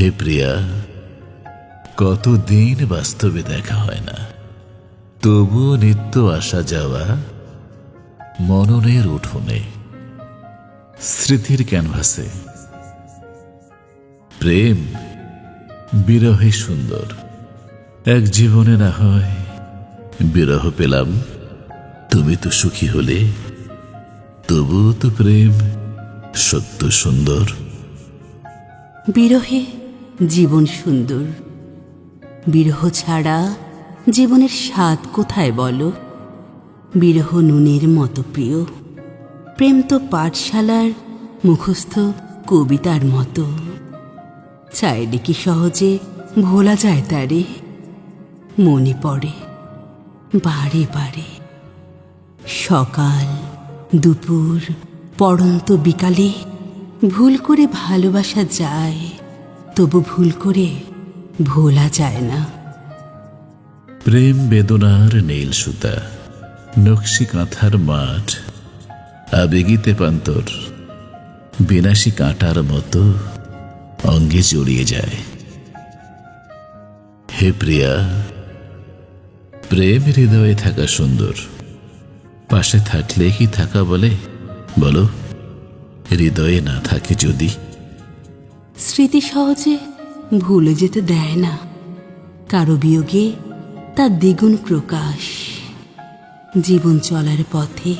হে প্রিয়া, কতদিন বাস্তবে দেখা হয় না। তবুও নিত্য আসা যাওয়া মননের উঠোনে, স্মৃতির ক্যানভাসে। প্রেম বিরহে সুন্দর, এক জীবনে না হয় বিরহ পেলাম। তুমি তো সুখী হলে, তবুও তো প্রেম সত্য সুন্দর। বিরহে জীবন সুন্দর। বিরহ ছাড়া জীবনের স্বাদ কোথায় বলো? বিরহ নুনের মতো প্রিয়। প্রেম তো পাঠশালার মুখস্থ কবিতার মতো। চাইলে কি সহজে ভোলা যায় তারে? মনে পড়ে, বারে বারে। সকাল, দুপুর, পড়ন্ত বিকালে ভুল করে ভালোবাসা যায়। তবু ভুল করে ভোলা যায় না। প্রেম বেদনার নীল সুতা, নকশি কাঁথার মাঠ আবেগিতে পান্তর বিনাশী কাঁটার মতো অঙ্গে জড়িয়ে যায়। হে প্রিয়া, প্রেম হৃদয়ে থাকা সুন্দর, পাশে থাকলে কি থাকা বলে? বলো, হৃদয়ে না থাকে যদি? স্মৃতি সহজে ভুলে যেতে দেয় না। কারও বিয়োগে তার দ্বিগুণ প্রকাশ। জীবন চলার পথে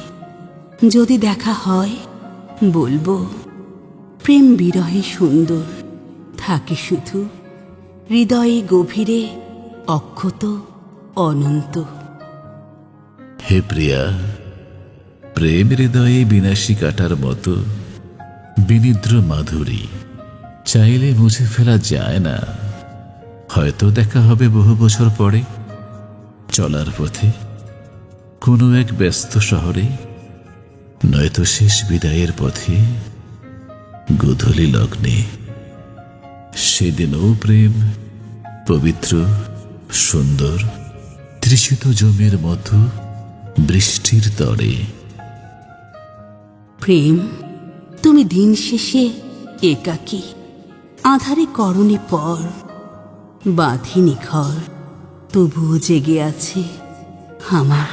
যদি দেখা হয়, বলব, প্রেম বিরহে সুন্দর, থাকে শুধু হৃদয়ে গভীরে অক্ষত অনন্ত। হে প্রিয়া, প্রেম হৃদয়ে বিনাশী কাটার মতো বিনিদ্র মাধুরী। চাইলে মুছে ফেলা যায় না। হয়তো দেখা হবে বহু বছর পরে, চলার পথে। কোনো এক ব্যস্ত শহরে, নয়তো শেষ বিদায়ের পথে, গোধূলি লগ্নে। সেদিনও প্রেম, পবিত্র, সুন্দর, তৃষিত জমির মতো বৃষ্টির তরে। প্রেম, তুমি দিন শেষে একাকী। আধারে করণে পর বাঁধি নিখর তবুও জেগে আছে আমার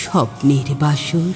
স্বপ্নের বাসর।